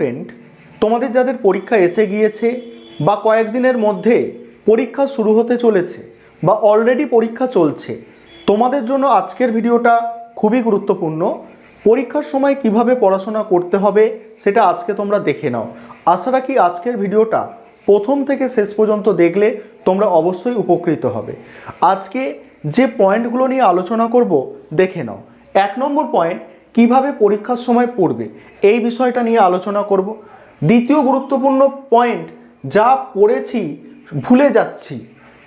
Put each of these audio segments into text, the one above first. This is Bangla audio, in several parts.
স্টুডেন্ট তোমাদের যাদের পরীক্ষা এসে গিয়েছে বা কয়েকদিনের মধ্যে পরীক্ষা শুরু হতে চলেছে বা অলরেডি পরীক্ষা চলছে, তোমাদের জন্য আজকের ভিডিওটা খুবই গুরুত্বপূর্ণ। পরীক্ষার সময় কীভাবে পড়াশোনা করতে হবে সেটা আজকে তোমরা দেখে নাও। আশা রাখি আজকের ভিডিওটা প্রথম থেকে শেষ পর্যন্ত দেখলে তোমরা অবশ্যই উপকৃত হবে। আজকে যে পয়েন্টগুলো নিয়ে আলোচনা করব, দেখে নাও। এক নম্বর পয়েন্ট কীভাবে পরীক্ষার সময় পড়বে? এই বিষয়টা নিয়ে আলোচনা করব। দ্বিতীয় গুরুত্বপূর্ণ পয়েন্ট যা পড়েছি, ভুলে যাচ্ছি।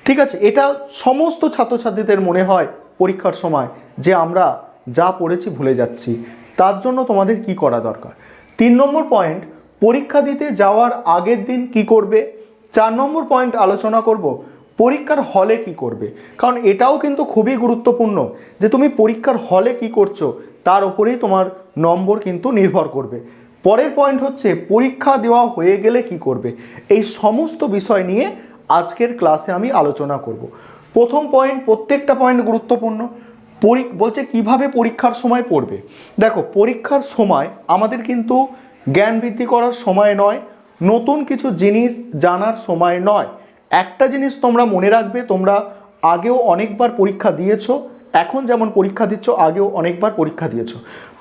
ঠিক আছে? এটা সমস্ত ছাত্রছাত্রীদের মনে হয় পরীক্ষার সময়, যে আমরা যা পড়েছি, ভুলে যাচ্ছি। তার জন্য তোমাদের কি করা দরকার? তিন নম্বর পয়েন্ট পরীক্ষা দিতে যাওয়ার আগের দিন কি করবে? চার নম্বর পয়েন্ট আলোচনা করব, পরীক্ষার হলে কি করবে? কারণ এটাও কিন্তু খুবই গুরুত্বপূর্ণ যে তুমি পরীক্ষার হলে কি করছ তার উপরেই তোমার নম্বর কিন্তু নির্ভর করবে। পরের পয়েন্ট হচ্ছে, পরীক্ষা দেওয়া হয়ে গেলে কি করবে? এই সমস্ত বিষয় নিয়ে আজকের ক্লাসে আমি আলোচনা করব। প্রথম পয়েন্ট প্রত্যেকটা পয়েন্ট গুরুত্বপূর্ণ। পরী বলছে কীভাবে পরীক্ষার সময় পড়বে? দেখো, পরীক্ষার সময় আমাদের কিন্তু জ্ঞান বৃদ্ধি করার সময় নয়, নতুন কিছু জিনিস জানার সময় নয়। একটা জিনিস তোমরা মনে রাখবে, তোমরা আগেও অনেকবার পরীক্ষা দিয়েছ এখন যেমন পরীক্ষা দিচ্ছ, আগেও অনেকবার পরীক্ষা দিয়েছ।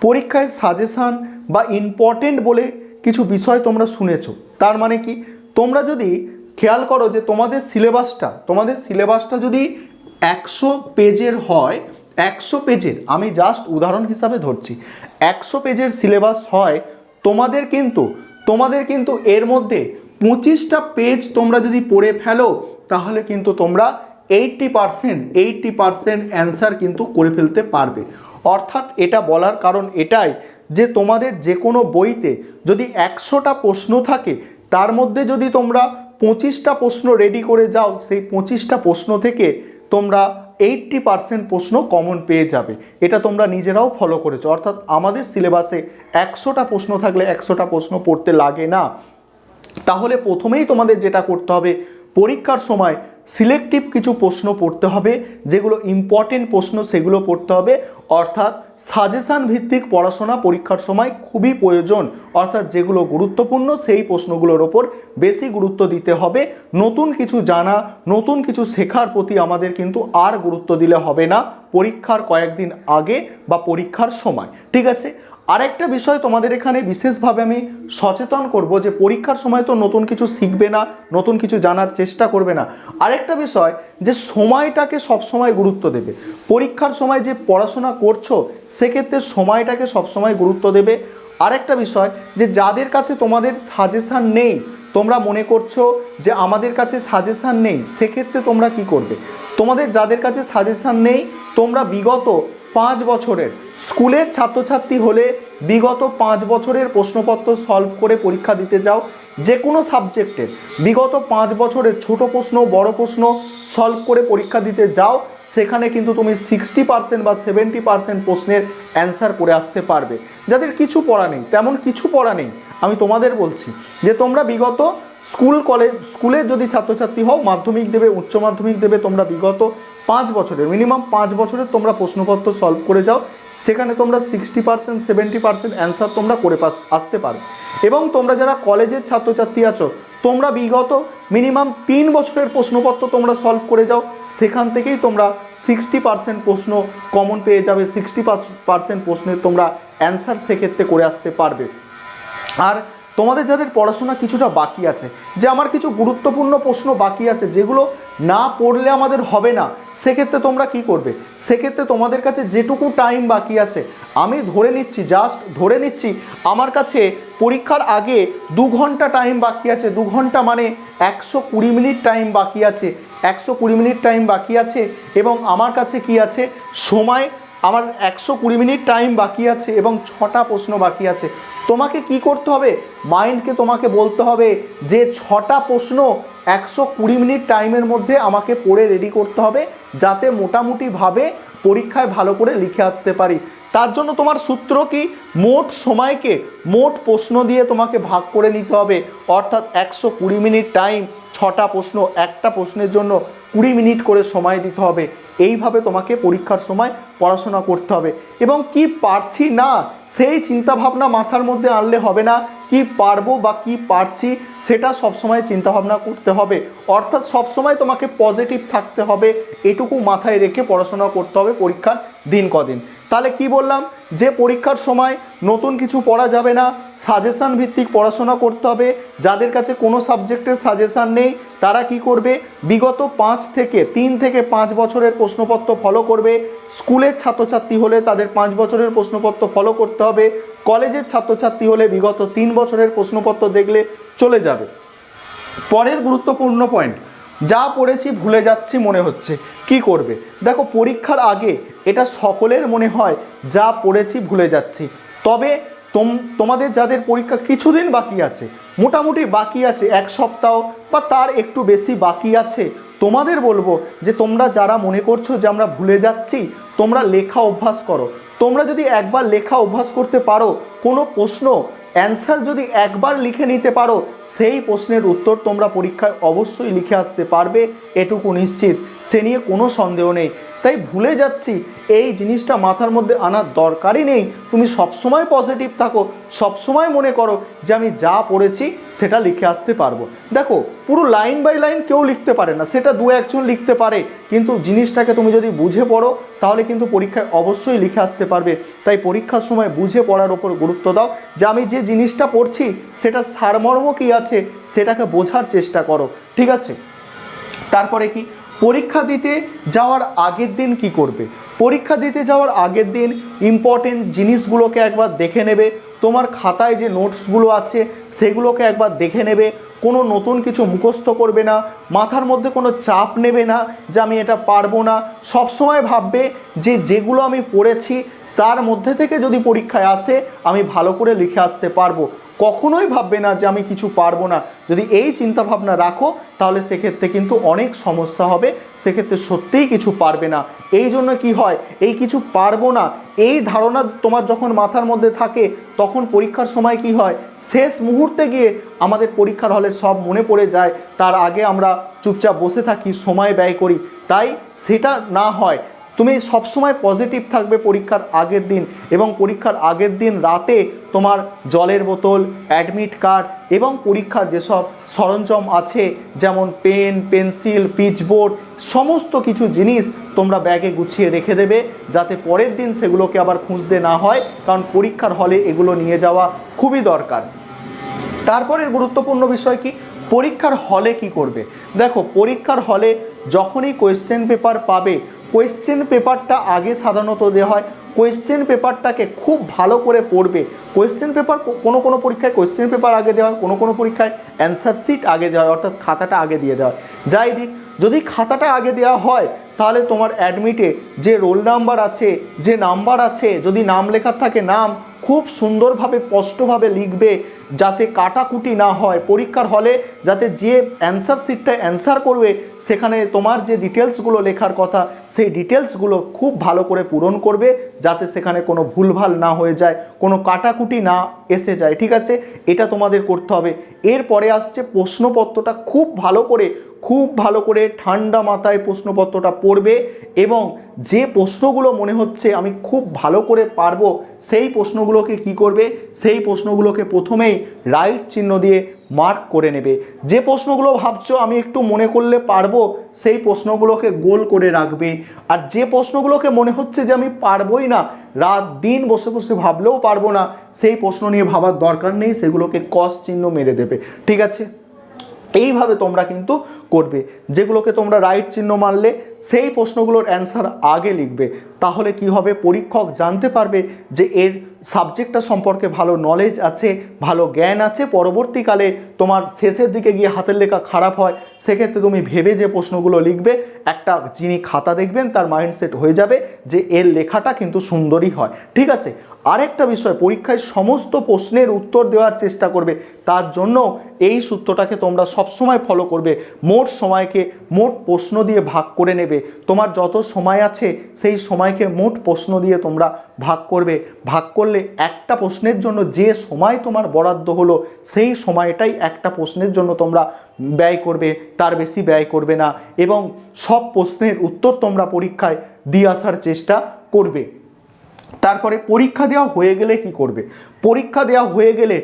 পরীক্ষায় সাজেশান বা ইম্পর্টেন্ট বলে কিছু বিষয় তোমরা শুনেছো। তার মানে কি? তোমরা যদি খেয়াল করো যে তোমাদের সিলেবাসটা তোমাদের সিলেবাসটা যদি একশো পেজের হয়, একশো পেজের, আমি জাস্ট উদাহরণ হিসাবে ধরছি, একশো পেজের সিলেবাস হয়, তোমাদের কিন্তু তোমাদের কিন্তু এর মধ্যে পঁচিশটা পেজ তোমরা যদি পড়ে ফেলো, তাহলে কিন্তু তোমরা eighty percent eighty percent answer কিন্তু করে ফেলতে পারবে। অর্থাৎ এটা বলার কারণ এটাই যে তোমাদের যে কোনো বইতে যদি একশোটা প্রশ্ন থাকে, তার মধ্যে যদি তোমরা পঁচিশটা প্রশ্ন রেডি করে যাও, সেই পঁচিশটা প্রশ্ন থেকে তোমরা এইটটি পারসেন্ট প্রশ্ন কমন পেয়ে যাবে। এটা তোমরা নিজেরাও ফলো করেছ। অর্থাৎ আমাদের সিলেবাসে একশোটা প্রশ্ন থাকলে একশোটা প্রশ্ন পড়তে লাগে না। তাহলে প্রথমেই তোমাদের যেটা করতে হবে, পরীক্ষার সময় সিলেক্টিভ কিছু প্রশ্ন পড়তে হবে, যেগুলো ইম্পর্টেন্ট প্রশ্ন সেগুলো পড়তে হবে। অর্থাৎ সাজেশান ভিত্তিক পড়াশোনা পরীক্ষার সময় খুবই প্রয়োজন। অর্থাৎ যেগুলো গুরুত্বপূর্ণ সেই প্রশ্নগুলোর ওপর বেশি গুরুত্ব দিতে হবে। নতুন কিছু জানা, নতুন কিছু শেখার প্রতি আমাদের কিন্তু আর গুরুত্ব দিলে হবে না পরীক্ষার কয়েকদিন আগে বা পরীক্ষার সময়। ঠিক আছে? আরেকটা বিষয় তোমাদের এখানে বিশেষভাবে আমি সচেতন করব যে পরীক্ষার সময় তো নতুন কিছু শিখবে না, নতুন কিছু জানার চেষ্টা করবে না। আরেকটা বিষয় যে সময়টাকে সবসময় গুরুত্ব দেবে। পরীক্ষার সময় যে পড়াশোনা করছ, সেক্ষেত্রে সময়টাকে সবসময় গুরুত্ব দেবে। আরেকটা বিষয় যে যাদের কাছে তোমাদের সাজেশান নেই, তোমরা মনে করছ যে আমাদের কাছে সাজেশান নেই, সেক্ষেত্রে তোমরা কি করবে? তোমাদের যাদের কাছে সাজেশান নেই, তোমরা বিগত পাঁচ বছরের স্কুলের ছাত্রছাত্রী হলে বিগত পাঁচ বছরের প্রশ্নপত্র সলভ করে পরীক্ষা দিতে যাও যে কোনো সাবজেক্টের বিগত পাঁচ বছরের ছোট প্রশ্ন, বড় প্রশ্ন সলভ করে পরীক্ষা দিতে যাও, সেখানে কিন্তু তুমি সিক্সটি পার্সেন্ট বা সেভেন্টি পার্সেন্ট প্রশ্নের অ্যান্সার করে আসতে পারবে। যাদের কিছু পড়া নেই, তেমন কিছু পড়া নেই, আমি তোমাদের বলছি যে তোমরা বিগত স্কুল, কলেজ স্কুলের যদি ছাত্রছাত্রী হও, মাধ্যমিক দেবে, উচ্চ মাধ্যমিক দেবে, তোমরা বিগত পাঁচ বছরের মিনিমাম পাঁচ বছরের তোমরা প্রশ্নপত্র সলভ করে যাও সেখানে তোমরা sixty percent seventy percent answer তোমরা করে পাস, আসতে পারো। এবং তোমরা যারা কলেজের ছাত্রছাত্রী আছো, তোমরা বিগত মিনিমাম তিন বছরের প্রশ্নপত্র তোমরা সলভ করে যাও। সেখান থেকেই তোমরা সিক্সটি পার্সেন্ট প্রশ্ন কমন পেয়ে যাবে সিক্সটি পার্সেন্ট প্রশ্নের তোমরা অ্যান্সার সেক্ষেত্রে করে আসতে পারবে। আর তোমাদের যাদের পড়াশোনা কিছুটা বাকি আছে, যে আমার কিছু গুরুত্বপূর্ণ প্রশ্ন বাকি আছে, যেগুলো না পড়লে আমাদের হবে না সেক্ষেত্রে তোমরা কি করবে? সেক্ষেত্রে তোমাদের কাছে যেটুকু টাইম বাকি আছে, আমি ধরে নিচ্ছি জাস্ট ধরে নিচ্ছি, আমার কাছে পরীক্ষার আগে দু ঘণ্টা টাইম বাকি আছে। দু ঘণ্টা মানে একশো কুড়ি মিনিট টাইম বাকি আছে। একশো কুড়ি মিনিট টাইম বাকি আছে এবং আমার কাছে কি আছে? সময়, আমার একশো কুড়ি মিনিট টাইম বাকি আছে এবং ছটা প্রশ্ন বাকি আছে। তোমাকে কি করতে হবে? মাইন্ডকে তোমাকে বলতে হবে যে ছটা প্রশ্ন একশো কুড়ি মিনিট টাইমের মধ্যে আমাকে পড়ে রেডি করতে হবে, যাতে মোটামুটিভাবে পরীক্ষায় ভালো করে লিখে আসতে পারি। তার জন্য তোমার সূত্র কি? মোট সময়কে, মোট প্রশ্ন দিয়ে তোমাকে ভাগ করে নিতে হবে। অর্থাৎ একশো কুড়ি মিনিট টাইম ছটা প্রশ্ন, একটা প্রশ্নের জন্য কুড়ি মিনিট করে সময় দিতে হবে। এইভাবে তোমাকে পরীক্ষার সময় পড়াশোনা করতে হবে। এবং কি পারছি না, সেই চিন্তাভাবনা মাথার মধ্যে আনলে হবে না। কি পারব বা কি পারছি, সেটা সবসময় চিন্তাভাবনা করতে হবে। অর্থাৎ সবসময় তোমাকে পজিটিভ থাকতে হবে। এটুকু মাথায় রেখে পড়াশোনা করতে হবে পরীক্ষার দিন কদিন তাহলে কি বললাম? যে পরীক্ষার সময় নতুন কিছু পড়া যাবে না সাজেশান ভিত্তিক পড়াশোনা করতে হবে, যাদের কাছে কোনো সাবজেক্টের সাজেশান নেই, তারা কি করবে? বিগত পাঁচ থেকে তিন থেকে পাঁচ বছরের প্রশ্নপত্র ফলো করবে। স্কুলের ছাত্রছাত্রী হলে তাদের পাঁচ বছরের প্রশ্নপত্র ফলো করতে হবে। কলেজের ছাত্রছাত্রী হলে বিগত তিন বছরের প্রশ্নপত্র দেখলে চলে যাবে। পরের গুরুত্বপূর্ণ পয়েন্ট যা পড়েছি ভুলে যাচ্ছি মনে হচ্ছে। কি করবে? দেখো, পরীক্ষার আগে এটা সকলের মনে হয়, যা পড়েছি ভুলে যাচ্ছি। তবে তোম, তোমাদের যাদের পরীক্ষা কিছুদিন বাকি আছে, মোটামুটি বাকি আছে এক সপ্তাহ বা তার একটু বেশি বাকি আছে, তোমাদের বলব যে তোমরা যারা মনে করছ যে আমরা ভুলে যাচ্ছি, তোমরা লেখা অভ্যাস করো। তোমরা যদি একবার লেখা অভ্যাস করতে পারো, কোনো প্রশ্ন অ্যান্সার যদি একবার লিখে নিতে পারো, সেই প্রশ্নের উত্তর তোমরা পরীক্ষায় অবশ্যই লিখে আসতে পারবে, এটুকু নিশ্চিত। সে নিয়ে কোনো সন্দেহ নেই। তাই ভুলে যাচ্ছি, এই জিনিসটা মাথার মধ্যে আনার দরকারই নেই। তুমি সবসময় পজিটিভ থাকো, সবসময় মনে করো যে আমি যা পড়েছি সেটা লিখে আসতে পারব। দেখো, পুরো লাইন বাই লাইন কেউ লিখতে পারে না, সেটা দু একজন লিখতে পারে। কিন্তু জিনিসটাকে তুমি যদি বুঝে পড়ো, তাহলে কিন্তু পরীক্ষায় অবশ্যই লিখে আসতে পারবে। তাই পরীক্ষার সময় বুঝে পড়ার ওপর গুরুত্ব দাও যে আমি যে জিনিসটা পড়ছি, সেটা সারমর্ম কী আছে, সেটাকে বোঝার চেষ্টা করো, ঠিক আছে? তারপরে কি? পরীক্ষা দিতে যাওয়ার আগের দিন কি করবে? পরীক্ষা দিতে যাওয়ার আগের দিন ইম্পর্টেন্ট জিনিসগুলোকে একবার দেখে নেবে। তোমার খাতায় যে নোটসগুলো আছে, সেগুলোকে একবার দেখে নেবে। কোনো নতুন কিছু মুখস্থ করবে না। মাথার মধ্যে কোনো চাপ নেবে না যে আমি এটা পারব না। সবসময় ভাববে যে যেগুলো আমি পড়েছি, তার মধ্যে থেকে যদি পরীক্ষায় আসে, আমি ভালো করে লিখে আসতে পারব। কখনোই ভাববে না যে আমি কিছু পারব না। যদি এই চিন্তা ভাবনা রাখো, তাহলে সেক্ষেত্রে কিন্তু অনেক সমস্যা হবে। সেক্ষেত্রে সত্যিই কিছু পারবে না। এই জন্য কি হয়? এই কিছু পারব না। এই ধারণা তোমার যখন মাথার মধ্যে থাকে, তখন পরীক্ষার সময় কি হয়? শেষ মুহূর্তে গিয়ে আমাদের পরীক্ষার হলে সব মনে পড়ে যায়। তার আগে আমরা চুপচাপ বসে থাকি, সময় ব্যয় করি। তাই সেটা না হয়। তুমি সবসময় পজিটিভ থাকবে পরীক্ষার আগের দিন এবং পরীক্ষার আগের দিন রাতে তোমার জলের বোতল অ্যাডমিট কার্ড এবং পরীক্ষার যেসব সরঞ্জাম আছে, যেমন পেন পেন্সিল পিচবোর্ড সমস্ত কিছু জিনিস তোমরা ব্যাগে গুছিয়ে রেখে দেবে যাতে পরের দিন সেগুলোকে আবার খুঁজতে না হয়, কারণ পরীক্ষার হলে এগুলো নিয়ে যাওয়া খুবই দরকার। তারপরের গুরুত্বপূর্ণ বিষয় কি? পরীক্ষার হলে কি করবে? দেখো, পরীক্ষার হলে যখনই কোয়েশ্চেন পেপার পাবে কোয়েশ্চেন পেপারটা আগে সাধারণত দেওয়া হয়। কোয়েশ্চেন পেপারটাকে খুব ভালো করে পড়বে। কোয়েশ্চেন পেপার কোনো কোনো পরীক্ষায় কোয়েশ্চেন পেপার আগে দেওয়া হয়, কোনো কোনো পরীক্ষায় অ্যান্সার শিট আগে দেওয়া হয়, অর্থাৎ খাতাটা আগে দিয়ে দেওয়া হয়। যাই দিক, যদি খাতাটা আগে দেওয়া হয়, তাহলে তোমার অ্যাডমিটে যে রোল নাম্বার আছে, যে নাম্বার আছে, যদি নাম লেখার থাকে, নাম খুব সুন্দরভাবে স্পষ্টভাবে লিখবে যাতে কাটাকুটি না হয়। পরীক্ষার হলে যাতে যে অ্যান্সার শিটটা অ্যান্সার করবে, সেখানে তোমার যে ডিটেলসগুলো লেখার কথা, সেই ডিটেলসগুলো খুব ভালো করে পূরণ করবে, যাতে সেখানে কোনো ভুলভাল না হয়ে যায়, কোনো কাটাকুটি না এসে যায়, ঠিক আছে? এটা তোমাদের করতে হবে। এরপরে আসছে প্রশ্নপত্রটা খুব ভালো করে, খুব ভালো করে ঠান্ডা মাথায় প্রশ্নপত্রটা পড়বে এবং যে প্রশ্নগুলো মনে হচ্ছে আমি খুব ভালো করে পারব, সেই প্রশ্নগুলোকে কি করবে? সেই প্রশ্নগুলোকে প্রথমেই রাইট চিহ্ন দিয়ে মার্ক করে নেবে। যে প্রশ্নগুলো ভাবছ আমি একটু মনে করলে পারব, সেই প্রশ্নগুলোকে গোল করে রাখবে। আর যে প্রশ্নগুলোকে মনে হচ্ছে যে আমি পারবোই না, রাত দিন বসে বসে ভাবলেও পারব না, সেই প্রশ্ন নিয়ে ভাবার দরকার নেই, সেগুলোকে কস চিহ্ন মেরে দেবে। ঠিক আছে? এইভাবে তোমরা কিন্তু করবে। যেগুলোকে তোমরা রাইট চিহ্ন মারলে সেই প্রশ্নগুলোর অ্যান্সার আগে লিখবে। তাহলে কি হবে? পরীক্ষক জানতে পারবে যে এর সাবজেক্টটা সম্পর্কে ভালো নলেজ আছে, ভালো জ্ঞান আছে। পরবর্তীকালে তোমার শেষের দিকে গিয়ে হাতের লেখা খারাপ হয়, সেক্ষেত্রে তুমি ভেবে যে প্রশ্নগুলো লিখবে, একটা যিনি খাতা দেখবেন, তার মাইন্ডসেট হয়ে যাবে যে এর লেখাটা কিন্তু সুন্দরই হয়। ঠিক আছে? আরেকটা বিষয়, পরীক্ষায় সমস্ত প্রশ্নের উত্তর দেওয়ার চেষ্টা করবে। তার জন্য এই সূত্রটাকে তোমরা সবসময় ফলো করবে। মোট সময়কে মোট প্রশ্ন দিয়ে ভাগ করে নেবে। তোমার যত সময় আছে, সেই সময়কে মোট প্রশ্ন দিয়ে তোমরা ভাগ করবে। ভাগ করলে একটা প্রশ্নের জন্য যে সময় তোমার বরাদ্দ হলো, সেই সময়টাই একটা প্রশ্নের জন্য তোমরা ব্যয় করবে। তার বেশি ব্যয় করবে না এবং সব প্রশ্নের উত্তর তোমরা পরীক্ষায় দিয়ে আসার চেষ্টা করবে। তারপরে পরীক্ষা দেওয়া হয়ে গেলে কি করবে? পরীক্ষা দেওয়া হয়ে গেলে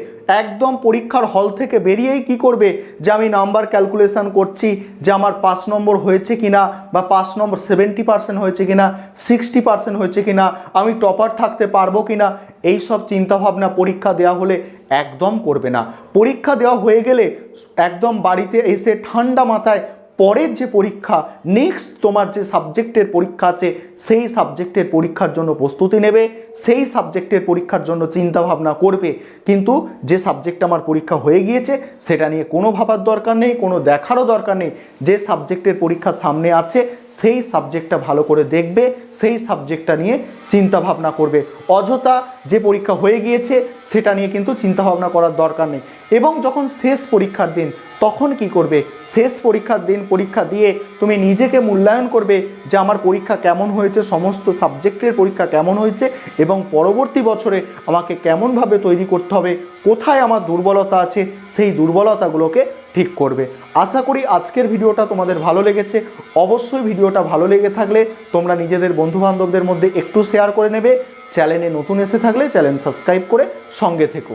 একদম পরীক্ষার হল থেকে বেরিয়েই কি করবে? যে আমি নাম্বার ক্যালকুলেশন করছি, যে আমার পাঁচ নম্বর হয়েছে কিনা বা পাঁচ নম্বর সেভেন্টি পার্সেন্ট হয়েছে কিনা সিক্সটি পার্সেন্ট হয়েছে কিনা, আমি টপার থাকতে পারব কিনা এই সব চিন্তাভাবনা পরীক্ষা দেওয়া হলে একদম করবে না। পরীক্ষা দেওয়া হয়ে গেলে একদম বাড়িতে এসে ঠান্ডা মাথায় পরের যে পরীক্ষা নেক্সট তোমার যে সাবজেক্টের পরীক্ষা আছে, সেই সাবজেক্টের পরীক্ষার জন্য প্রস্তুতি নেবে, সেই সাবজেক্টের পরীক্ষার জন্য চিন্তা ভাবনা করবে। কিন্তু যে সাবজেক্ট আমার পরীক্ষা হয়ে গিয়েছে, সেটা নিয়ে কোনো ভাবার দরকার নেই, কোনো দেখারও দরকার নেই। যে সাবজেক্টের পরীক্ষা সামনে আছে, সেই সাবজেক্টটা ভালো করে দেখবে, সেই সাবজেক্টটা নিয়ে চিন্তা ভাবনা করবে। অযথা যে পরীক্ষা হয়ে গিয়েছে, সেটা নিয়ে কিন্তু চিন্তা ভাবনা করার দরকার নেই। এবং যখন শেষ পরীক্ষার দিন, তখন কি করবে? শেষ পরীক্ষার দিন, পরীক্ষা দিয়ে তুমি নিজেকে মূল্যায়ন করবে যে আমার পরীক্ষা কেমন হয়েছে, সমস্ত সাবজেক্টের পরীক্ষা কেমন হয়েছে এবং পরবর্তী বছরে আমাকে কেমনভাবে তৈরি করতে হবে, কোথায় আমার দুর্বলতা আছে, সেই দুর্বলতাগুলোকে ঠিক করবে। আশা করি আজকের ভিডিওটা তোমাদের ভালো লেগেছে। অবশ্যই ভিডিওটা ভালো লেগে থাকলে তোমরা নিজেদের বন্ধুবান্ধবদের মধ্যে একটু শেয়ার করে নেবে। চ্যানেলে নতুন এসে থাকলে চ্যানেল সাবস্ক্রাইব করে সঙ্গে থেকো।